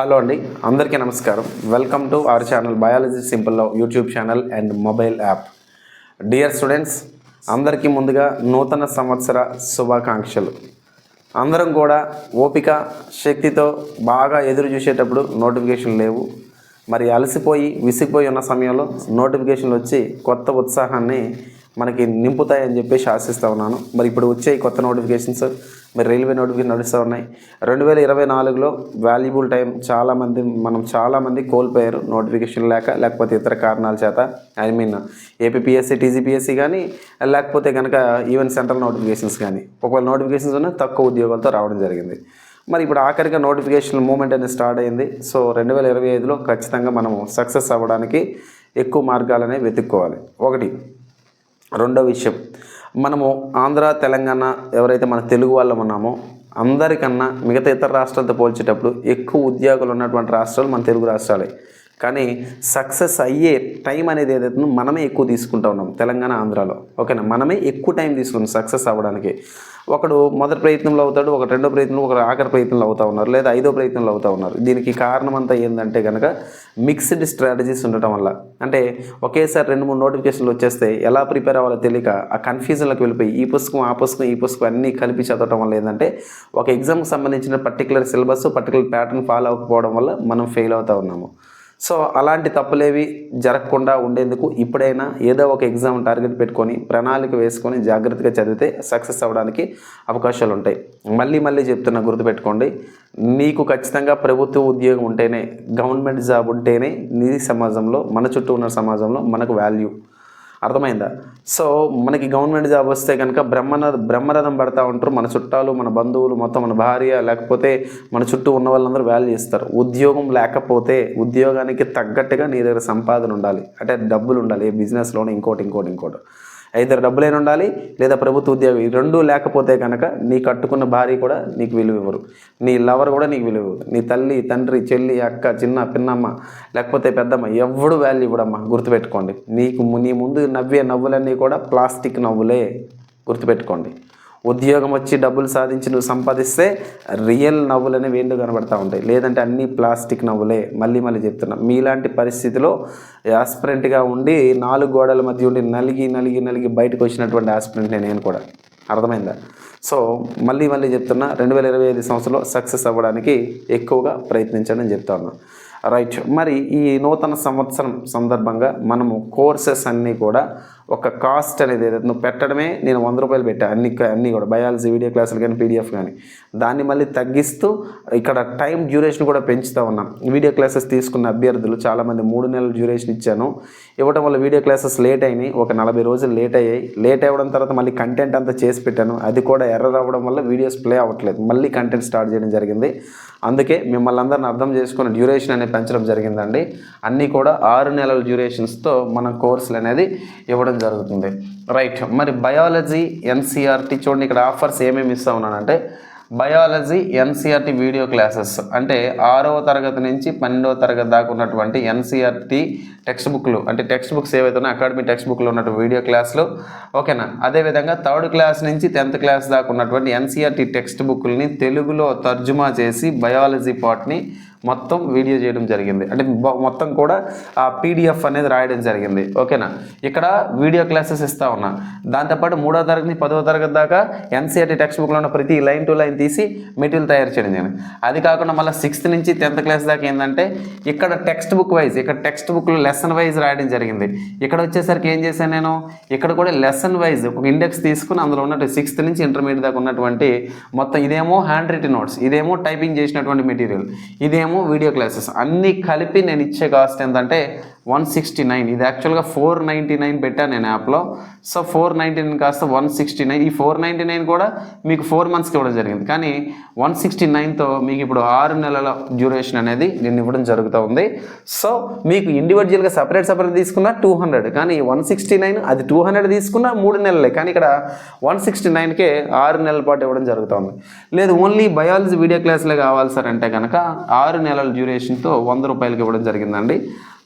Hello అండి అందరికీ నమస్కారం. Welcome to our channel biology సింపుల్లో YouTube channel and mobile app dear students అందరికీ ముందుగా నూతన సంవత్సర శుభాకాంక్షలు. అందరం కూడా ఓపిక శక్తితో బాగా ఎదురు చూసేటప్పుడు నోటిఫికేషన్ లేవు. మరి అలసిపోయి విసిగిపోయి ఉన్న సమయంలో నోటిఫికేషన్లు వచ్చి కొత్త ఉత్సాహాన్ని మనకి నింపుతాయని చెప్పేసి ఆశిస్తూ ఉన్నాను. మరి ఇప్పుడు వచ్చే కొత్త నోటిఫికేషన్స్ మరి రైల్వే నోటిఫికేషన్ నడుస్తూ ఉన్నాయి. రెండు వేల ఇరవై నాలుగులో వాల్యుబుల్ టైం చాలామంది మనం చాలామంది కోల్పోయారు నోటిఫికేషన్ లేక లేకపోతే ఇతర కారణాల చేత. ఐ మీన్ ఏపీపీఎస్సీ టీజీపీఎస్సీ కానీ లేకపోతే కనుక ఈవెన్ సెంట్రల్ నోటిఫికేషన్స్ కానీ ఒకవేళ నోటిఫికేషన్స్ ఉన్న తక్కువ ఉద్యోగాలతో రావడం జరిగింది. మరి ఇప్పుడు ఆఖరిగా నోటిఫికేషన్ మూమెంట్ అనేది స్టార్ట్ అయింది. సో రెండు వేల ఇరవై ఐదులో ఖచ్చితంగా మనము సక్సెస్ అవ్వడానికి ఎక్కువ మార్గాలనే వెతుక్కోవాలి. ఒకటి రెండో విషయం. మనము ఆంధ్ర తెలంగాణ ఎవరైతే మన తెలుగు వాళ్ళం ఉన్నామో అందరికన్నా మిగతా ఇతర రాష్ట్రాలతో పోల్చేటప్పుడు ఎక్కువ ఉద్యోగులు ఉన్నటువంటి రాష్ట్రాలు మన తెలుగు రాష్ట్రాలే. కానీ సక్సెస్ అయ్యే టైం అనేది ఏదైతే మనమే ఎక్కువ తీసుకుంటా ఉన్నాం తెలంగాణ ఆంధ్రాలో. ఓకేనా? మనమే ఎక్కువ టైం తీసుకున్నాం సక్సెస్ అవ్వడానికి. ఒకడు మొదటి ప్రయత్నంలో అవుతాడు ఒక రెండో ప్రయత్నంలో ఒక ఆఖరి ప్రయత్నంలో అవుతా ఉన్నారు లేదా ఐదో ప్రయత్నంలో అవుతా ఉన్నారు. దీనికి కారణం అంతా ఏంటంటే కనుక మిక్స్డ్ స్ట్రాటజీస్ ఉండటం వల్ల. అంటే ఒకేసారి రెండు మూడు నోటిఫికేషన్లు వచ్చేస్తే ఎలా ప్రిపేర్ అవ్వాలో తెలియక ఆ కన్ఫ్యూజన్లోకి వెళ్ళిపోయి ఈ పుస్తకం ఆ పుస్తకం ఈ పుస్తకం అన్నీ కలిపి చదవటం వల్ల ఏంటంటే ఒక ఎగ్జామ్కి సంబంధించిన particular syllabus particular pattern follow అవ్వకపోవడం వల్ల మనం ఫెయిల్ అవుతా ఉన్నాము. సో అలాంటి తప్పులేవి జరగకుండా ఉండేందుకు ఇప్పుడైనా ఏదో ఒక ఎగ్జామ్ టార్గెట్ పెట్టుకొని ప్రణాళిక వేసుకొని జాగ్రత్తగా చదివితే సక్సెస్ అవ్వడానికి అవకాశాలు ఉంటాయి. మళ్ళీ మళ్ళీ చెప్తున్నా గుర్తుపెట్టుకోండి నీకు ఖచ్చితంగా ప్రభుత్వ ఉద్యోగం ఉంటేనే గవర్నమెంట్ జాబ్ ఉంటేనే నీ సమాజంలో మన చుట్టూ ఉన్న సమాజంలో మనకు వాల్యూ అర్థమైందా? సో మనకి గవర్నమెంట్ జాబ్ వస్తే కనుక బ్రహ్మన బ్రహ్మరథం పడతా ఉంటారు. మన చుట్టాలు మన బంధువులు మొత్తం మన భార్య లేకపోతే మన చుట్టూ ఉన్న వాళ్ళందరూ వాల్యూ ఇస్తారు ఉద్యోగం లేకపోతే ఉద్యోగానికి తగ్గట్టుగా నీ దగ్గర సంపాదన ఉండాలి. అంటే డబ్బులు ఉండాలి. ఏ బిజినెస్లోనే ఇంకోటి ఇంకోటి ఇంకోటి. ఐదరు డబ్బులైన ఉండాలి లేదా ప్రభుత్వ ఉద్యోగం ఈ రెండూ లేకపోతే కనుక నీ కట్టుకున్న భార్య కూడా నీకు విలువ ఇవ్వరు. నీ లవర్ కూడా నీకు విలువ ఇవ్వదు నీ తల్లి తండ్రి చెల్లి అక్క చిన్న పిన్నమ్మ లేకపోతే పెద్దమ్మ ఎవడు వాల్యూ ఇవ్వడమ్మా. గుర్తుపెట్టుకోండి. నీకు ము- నీ ముందు నవ్వే నవ్వులన్నీ కూడా ప్లాస్టిక్ నవ్వులే. గుర్తుపెట్టుకోండి. ఉద్యోగం వచ్చి డబ్బులు సాధించి నువ్వు సంపాదిస్తే రియల్ నవ్వులు అనేవి ఏంటో కనబడతా ఉంటాయి. లేదంటే అన్ని ప్లాస్టిక్ నవ్వులే. మళ్ళీ మళ్ళీ చెప్తున్నా మీలాంటి పరిస్థితిలో యాస్పిరెంట్గా ఉండి నాలుగు గోడల మధ్య ఉండి నలిగి నలిగి నలిగి బయటకు వచ్చినటువంటి యాస్పిరెంట్ నేను కూడా. అర్థమైందా? సో మళ్ళీ మళ్ళీ చెప్తున్నా రెండు వేల ఇరవై ఐదు సంవత్సరంలో సక్సెస్ అవ్వడానికి ఎక్కువగా ప్రయత్నించండి అని చెప్తా ఉన్నా. రైట్ మరి ఈ నూతన సంవత్సరం సందర్భంగా మనము కోర్సెస్ అన్నీ కూడా ఒక కాస్ట్ అనేది ఏదైతే నువ్వు పెట్టడమే నేను వంద రూపాయలు పెట్టా. అన్ని అన్నీ కూడా. బయాలజీ వీడియో క్లాసులు కానీ పీడిఎఫ్ కానీ. దాన్ని మళ్ళీ తగ్గిస్తూ ఇక్కడ టైం డ్యూరేషన్ కూడా పెంచుతూ ఉన్నాం. వీడియో క్లాసెస్ తీసుకున్న అభ్యర్థులు చాలామంది మూడు నెలల డ్యూరేషన్ ఇచ్చాను. ఇవ్వడం వల్ల వీడియో క్లాసెస్ లేట్ అయినాయి. ఒక నలభై రోజులు లేట్ అయ్యాయి. లేట్ అవ్వడం తర్వాత మళ్ళీ కంటెంట్ అంతా చేసి పెట్టాను. అది కూడా ఎర్ర రావడం వల్ల వీడియోస్ ప్లే అవ్వట్లేదు. మళ్ళీ కంటెంట్ స్టార్ట్ చేయడం జరిగింది. అందుకే మిమ్మల్ని అందరిని అర్థం చేసుకుని డ్యూరేషన్ అనేది పెంచడం జరిగిందండి. అన్నీ కూడా ఆరు నెలల డ్యూరేషన్స్తో మనం కోర్సులు అనేది ఇవ్వడం జరుగుతుంది. రైట్ మరి బయాలజీ ఎన్సీఆర్టీ చూడండి ఇక్కడ ఆఫర్స్ ఏమేమి ఇస్తా ఉన్నానంటే బయాలజీ ఎన్సీఆర్టీ వీడియో క్లాసెస్. అంటే ఆరవ తరగతి నుంచి పన్నెండవ తరగతి దాకా ఉన్నటువంటి ఎన్సీఆర్టీ టెక్స్ట్ బుక్లు అంటే టెక్స్ట్ బుక్స్ ఏవైతే ఉన్నాయో అకాడమీ టెక్స్ట్ బుక్లో ఉన్నటువంటి వీడియో క్లాసులు. ఓకేనా? అదేవిధంగా థర్డ్ క్లాస్ నుంచి టెన్త్ క్లాస్ దాకా ఉన్నటువంటి ఎన్సీఆర్టీ టెక్స్ట్ బుక్లని తెలుగులో తర్జుమా చేసి బయాలజీ పార్ట్ని మొత్తం వీడియో చేయడం జరిగింది. అంటే మొత్తం కూడా ఆ పీడిఎఫ్ అనేది రాయడం జరిగింది. ఓకేనా? ఇక్కడ వీడియో క్లాసెస్ ఇస్తా ఉన్నా. దాంతోపాటు మూడో తరగతి పదో తరగతి దాకా ఎన్సీఆర్టీ టెక్స్ట్ బుక్లో ఉన్న ప్రతి లైన్ టు లైన్ తీసి మెటీరియల్ తయారు చేయడం జరిగింది. అది కాకుండా మళ్ళీ సిక్స్త్ నుంచి టెన్త్ క్లాస్ దాకా ఏంటంటే ఇక్కడ టెక్స్ట్ బుక్ వైజ్ ఇక్కడ టెక్స్ట్ బుక్లో లెసన్ వైజ్ రాయడం జరిగింది. ఇక్కడ వచ్చేసరికి ఏం చేశాను నేను? ఇక్కడ కూడా లెసన్ వైజ్ ఒక ఇండెక్స్ తీసుకుని అందులో ఉన్నట్టు సిక్స్త్ నుంచి ఇంటర్మీడియట్ దాకా ఉన్నటువంటి మొత్తం ఇదేమో హ్యాండ్ రిటన్ నోట్స్ ఇదేమో టైపింగ్ చేసినటువంటి మెటీరియల్ ఇదేమో వీడియో క్లాసెస్ అన్నీ కలిపి నేను ఇచ్చే కాస్ట్ ఏంటంటే వన్ సిక్స్టీ నైన్. ఇది యాక్చువల్గా ఫోర్ నైంటీ నైన్ పెట్టాను నేను యాప్లో. సో ఫోర్ నైంటీ నైన్ కాస్త వన్ సిక్స్టీ నైన్. ఈ ఫోర్ నైంటీ నైన్ కూడా మీకు ఫోర్ మంత్స్కి ఇవ్వడం జరిగింది. కానీ వన్ సిక్స్టీ నైన్తో మీకు ఇప్పుడు ఆరు నెలల డ్యూరేషన్ అనేది నేను ఇవ్వడం జరుగుతూ ఉంది. సో మీకు ఇండివిజువల్గా సపరేట్ సపరేట్ తీసుకున్నా టూ హండ్రెడ్ కానీ వన్ సిక్స్టీ నైన్ అది టూ హండ్రెడ్ తీసుకున్నా మూడు నెలలే. కానీ ఇక్కడ వన్ సిక్స్టీ నైన్కే ఆరు నెలల పాటు ఇవ్వడం జరుగుతుంది లేదు ఓన్లీ బయాలజీ వీడియో క్లాసులే కావాలి సార్ అంటే కనుక ఆరు నెలల డ్యూరేషన్తో వంద రూపాయలకి ఇవ్వడం జరిగిందండి.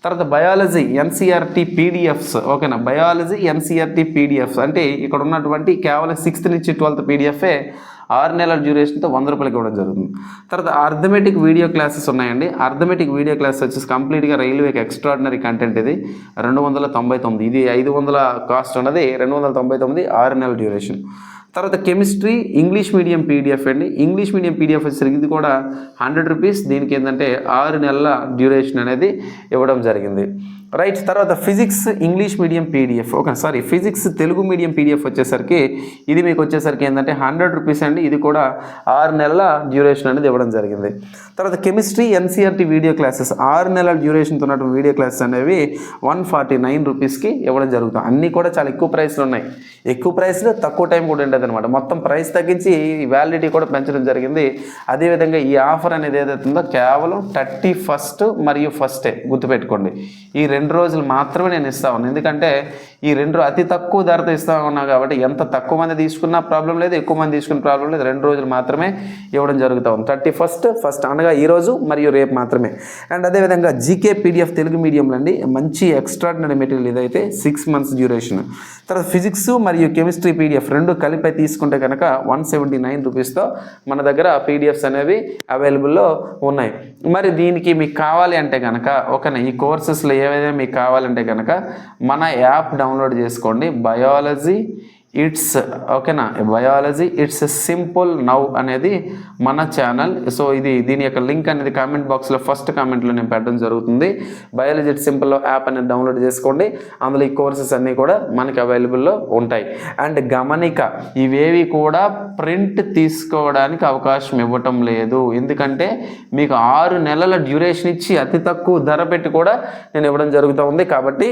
తర్వాత బయాలజీ ఎన్సీఆర్టీ పీడిఎఫ్స్. ఓకేనా? Biology NCERT PDFs. అంటే ఇక్కడ ఉన్నటువంటి కేవలం సిక్స్త్ నుంచి ట్వెల్త్ పీడిఎఫ్ఏ ఆరు నెలల డ్యూరేషన్తో వంద రూపాయలకి ఇవ్వడం జరుగుతుంది. తర్వాత అర్థమెటిక్ వీడియో క్లాసెస్ ఉన్నాయండి. అర్థమెటిక్ వీడియో క్లాస్ వచ్చేసి కంప్లీట్గా రైల్వేకి ఎక్స్ట్రాడినరీ కంటెంట్ ఇది. రెండు వందల తొంభై తొమ్మిది. ఇది ఐదు వందల కాస్ట్ ఉన్నది. రెండు వందల తొంభై తొమ్మిది ఆరు నెలల డ్యూరేషన్. తర్వాత కెమిస్ట్రీ ఇంగ్లీష్ మీడియం పీడిఎఫ్ అండి. ఇంగ్లీష్ మీడియం పీడిఎఫ్ వచ్చేసరికి ఇది కూడా హండ్రెడ్ రూపీస్. దీనికి ఏంటంటే ఆరు నెలల డ్యూరేషన్ అనేది ఇవ్వడం జరిగింది. రైట్ తర్వాత physics English medium PDF. Okay sorry physics Telugu medium PDF వచ్చేసరికి ఇది మీకు వచ్చేసరికి ఏంటంటే హండ్రెడ్ రూపీస్ అండి. ఇది కూడా ఆరు నెలల డ్యూరేషన్ అనేది ఇవ్వడం జరిగింది. తర్వాత కెమిస్ట్రీ ఎన్సీఆర్టీ వీడియో క్లాసెస్. ఆరు నెలల డ్యూరేషన్తో ఉన్నటువంటి వీడియో క్లాసెస్ అనేవి వన్ ఫార్టీ నైన్ రూపీస్కి ఇవ్వడం జరుగుతుంది. అన్నీ కూడా చాలా ఎక్కువ ప్రైస్లు ఉన్నాయి. ఎక్కువ ప్రైస్లో తక్కువ టైం కూడా ఉండేది. అనమాట మొత్తం ప్రైస్ తగ్గించి వ్యాలిడిటీ కూడా పెంచడం జరిగింది. అదేవిధంగా ఈ ఆఫర్ అనేది ఏదైతే ఉందో కేవలం థర్టీ ఫస్ట్ మరియు ఫస్టే గుర్తుపెట్టుకోండి. ఈ రెండు రోజులు మాత్రమే నేను ఇస్తా ఉన్నాను ఎందుకంటే ఈ రెండు అతి తక్కువ ధరతో ఇస్తా ఉన్నా కాబట్టి ఎంత తక్కువ మంది తీసుకున్నా ప్రాబ్లం లేదు ఎక్కువ మంది తీసుకున్న ప్రాబ్లం లేదు. రెండు రోజులు మాత్రమే ఇవ్వడం జరుగుతూ ఉంది. థర్టీ ఫస్ట్ ఫస్ట్ అనగా ఈ రోజు మరియు రేపు మాత్రమే. అండ్ అదేవిధంగా జీకే పీడిఎఫ్ తెలుగు మీడియంలో అండి మంచి ఎక్స్ట్రాడినరీ మెటీరియల్ ఇదైతే సిక్స్ మంత్స్ డ్యూరేషన్ తర్వాత ఫిజిక్స్ మరియు కెమిస్ట్రీ పీడిఎఫ్ రెండు కలిపి తీసుకుంటే కనుక వన్ సెవెంటీ నైన్ రూపీస్తో మన దగ్గర పీడిఎఫ్స్ అనేవి అవైలబుల్లో ఉన్నాయి. మరి దీనికి మీకు కావాలి అంటే కనుక ఓకేనా ఈ కోర్సెస్లో ఏవైనా మీకు కావాలంటే కనుక మన యాప్ డౌన్లోడ్ చేసుకోండి. బయాలజీ ఇట్స్ ఓకేనా? బయాలజీ ఇట్స్ సింపుల్ నౌ అనేది మన ఛానల్. సో ఇది దీని యొక్క లింక్ అనేది కామెంట్ బాక్స్లో ఫస్ట్ కామెంట్లో నేను పెట్టడం జరుగుతుంది. బయాలజీ ఇట్స్ సింపుల్ యాప్ అనేది డౌన్లోడ్ చేసుకోండి. అందులో ఈ కోర్సెస్ అన్నీ కూడా మనకి అవైలబుల్లో ఉంటాయి. అండ్ గమనిక ఇవేవి కూడా ప్రింట్ తీసుకోవడానికి అవకాశం ఇవ్వటం లేదు. ఎందుకంటే మీకు ఆరు నెలల డ్యూరేషన్ ఇచ్చి అతి తక్కువ ధర పెట్టి కూడా నేను ఇవ్వడం జరుగుతూ ఉంది. కాబట్టి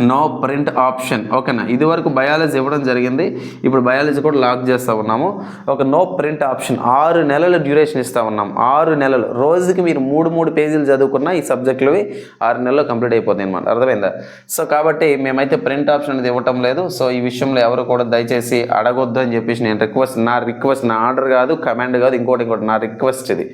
నో ప్రింట్ ఆప్షన్. ఓకేనా? ఇది వరకు బయాలజీ ఇవ్వడం జరిగింది. ఇప్పుడు బయాలజీ కూడా లాక్ చేస్తూ ఉన్నాము. ఒక నో ప్రింట్ ఆప్షన్. ఆరు నెలల డ్యూరేషన్ ఇస్తూ ఉన్నాం. ఆరు నెలలు. రోజుకి మీరు మూడు మూడు పేజీలు చదువుకున్న ఈ సబ్జెక్టులవి ఆరు నెలలు కంప్లీట్ అయిపోతాయి అనమాట అర్థమైందా? సో కాబట్టి మేమైతే ప్రింట్ ఆప్షన్ అనేది ఇవ్వటం లేదు. సో ఈ విషయంలో ఎవరు కూడా దయచేసి అడగొద్దు అని చెప్పేసి నేను రిక్వెస్ట్ నా రిక్వెస్ట్ నా ఆర్డర్ కాదు కమాండ్ కాదు ఇంకోటి ఇంకోటి నా రిక్వెస్ట్ ఇది.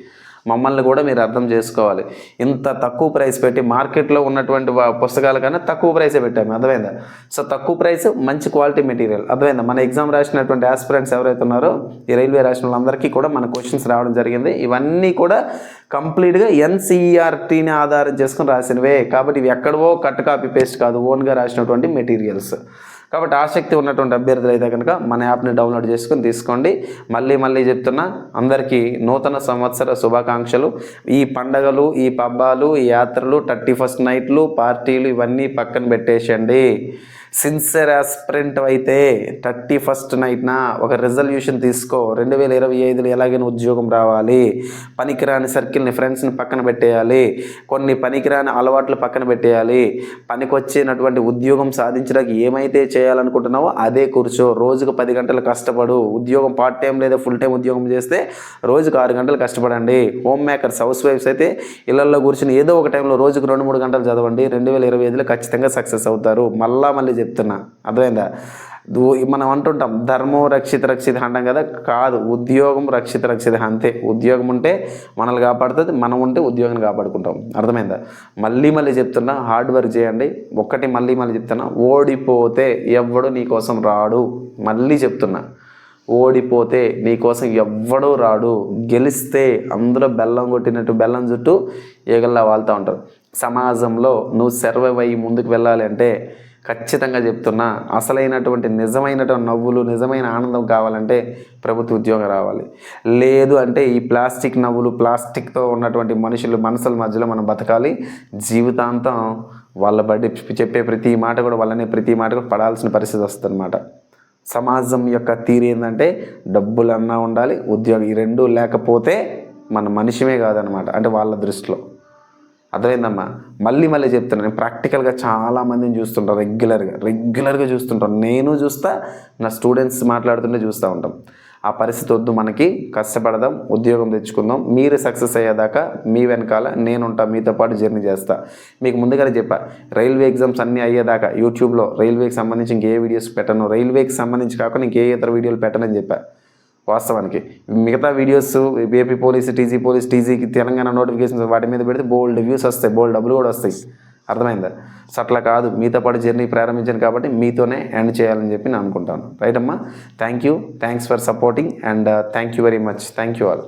మమ్మల్ని కూడా మీరు అర్థం చేసుకోవాలి. ఇంత తక్కువ ప్రైస్ పెట్టి మార్కెట్లో ఉన్నటువంటి పుస్తకాల కన్నా తక్కువ ప్రైసే పెట్టాము. అర్థమైందా? సో తక్కువ ప్రైస్ మంచి క్వాలిటీ మెటీరియల్. అర్థమైందా? మన ఎగ్జామ్ రాసినటువంటి ఆస్పిరెంట్స్ ఎవరైతే ఉన్నారో ఈ రైల్వే రాసిన వాళ్ళందరికీ కూడా మన క్వశ్చన్స్ రావడం జరిగింది. ఇవన్నీ కూడా కంప్లీట్గా ఎన్సీఆర్టీని ఆధారం చేసుకుని రాసినవే. కాబట్టి ఇవి ఎక్కడవో కట్ కాపీ పేస్ట్ కాదు. ఓన్గా రాసినటువంటి మెటీరియల్స్. కాబట్టి ఆసక్తి ఉన్నటువంటి అభ్యర్థులు అయితే కనుక మన యాప్ని డౌన్లోడ్ చేసుకొని తీసుకోండి. మళ్ళీ మళ్ళీ చెప్తున్నా అందరికీ నూతన సంవత్సర శుభాకాంక్షలు. ఈ పండగలు ఈ పబ్బాలు ఈ యాత్రలు థర్టీ ఫస్ట్ నైట్లు పార్టీలు ఇవన్నీ పక్కన పెట్టేసండి సిన్సియర్ ఆస్పిరెంట్ అయితే థర్టీ ఫస్ట్ నైట్న ఒక రిజల్యూషన్ తీసుకో. రెండు వేల ఇరవై ఐదులో ఎలాగైనా ఉద్యోగం రావాలి. పనికిరాని సర్కిల్ని ఫ్రెండ్స్ని పక్కన పెట్టేయాలి. కొన్ని పనికిరాని అలవాట్లు పక్కన పెట్టేయాలి. పనికొచ్చేటటువంటి ఉద్యోగం సాధించడానికి ఏమైతే చేయాలనుకుంటున్నావో అదే కూర్చో. రోజుకు పది గంటలు కష్టపడు. ఉద్యోగం పార్ట్ టైం లేదా ఫుల్ టైం ఉద్యోగం చేస్తే రోజుకు ఆరు గంటలు కష్టపడండి. హోమ్ మేకర్స్ హౌస్ వైఫ్స్ అయితే ఇళ్ళలో కూర్చుని ఏదో ఒక టైంలో రోజుకు రెండు మూడు గంటలు చదవండి. రెండు వేల ఇరవై ఐదులో ఖచ్చితంగా సక్సెస్ అవుతారు. మళ్ళా మళ్ళీ చెప్తున్నా. అర్థమైందా? మనం అంటుంటాం ధర్మం రక్షిత రక్షిత అంటాం కదా? కాదు ఉద్యోగం రక్షిత రక్షిత అంతే. ఉద్యోగం ఉంటే మనల్ని కాపాడుతుంది మనం ఉంటే ఉద్యోగం కాపాడుకుంటాం. అర్థమైందా? మళ్ళీ మళ్ళీ చెప్తున్నా హార్డ్ వర్క్ చేయండి. ఒక్కటి మళ్ళీ మళ్ళీ చెప్తున్నా ఓడిపోతే ఎవ్వడు నీ కోసం రాడు. మళ్ళీ చెప్తున్నా ఓడిపోతే నీకోసం ఎవ్వడూ రాడు. గెలిస్తే అందులో బెల్లం కొట్టినట్టు బెల్లం చుట్టూ ఈగల్లా వాళ్తూ ఉంటారు. సమాజంలో నువ్వు సర్వైవ్ అయ్యి ముందుకు వెళ్ళాలి అంటే ఖచ్చితంగా చెప్తున్నా అసలైనటువంటి నిజమైనటువంటి నవ్వులు నిజమైన ఆనందం కావాలంటే ప్రభుత్వ ఉద్యోగం రావాలి. లేదు అంటే ఈ ప్లాస్టిక్ నవ్వులు ప్లాస్టిక్తో ఉన్నటువంటి మనుషులు మనసుల మధ్యలో మనం బతకాలి. జీవితాంతం వాళ్ళ బట్టి చెప్పే ప్రతి మాట కూడా వాళ్ళనే ప్రతి మాట కూడా పడాల్సిన పరిస్థితి వస్తుందన్నమాట. సమాజం యొక్క తీరు ఏంటంటే డబ్బులు అన్నా ఉండాలి ఉద్యోగం ఈ రెండు లేకపోతే మన మనిషిమే కాదనమాట అంటే వాళ్ళ దృష్టిలో. అర్థమైందమ్మా? మళ్ళీ మళ్ళీ చెప్తున్నాను నేను ప్రాక్టికల్గా చాలామందిని చూస్తుంటాను రెగ్యులర్గా రెగ్యులర్గా చూస్తుంటాను నేను చూస్తా నా స్టూడెంట్స్ మాట్లాడుతుంటే చూస్తూ ఉంటాం. ఆ పరిస్థితి వద్దు మనకి కష్టపడదాం ఉద్యోగం తెచ్చుకుందాం మీరు సక్సెస్ అయ్యేదాకా మీ వెనకాల నేనుంటా మీతో పాటు జర్నీ చేస్తా. మీకు ముందుగానే చెప్పా రైల్వే ఎగ్జామ్స్ అన్నీ అయ్యేదాకా యూట్యూబ్లో రైల్వేకి సంబంధించి ఇంకే వీడియోస్ పెట్టను రైల్వేకి సంబంధించి కాకుండా ఇంకే ఇతర వీడియోలు పెట్టనని చెప్పా. వాస్తవానికి. మిగతా videos AP police TG police టీజీకి Telangana notifications వాటి మీద పెడితే బోల్డ్ వ్యూస్ వస్తాయి బోల్డ్ డబ్బులు కూడా వస్తాయి. అర్థమైందా? సో అట్లా కాదు. మీతో పాటు జర్నీ ప్రారంభించాను కాబట్టి మీతోనే ఎండ్ చేయాలని చెప్పి నేను అనుకుంటాను. రైట్ అమ్మా? Thank you thanks for supporting and thank you very much thank you all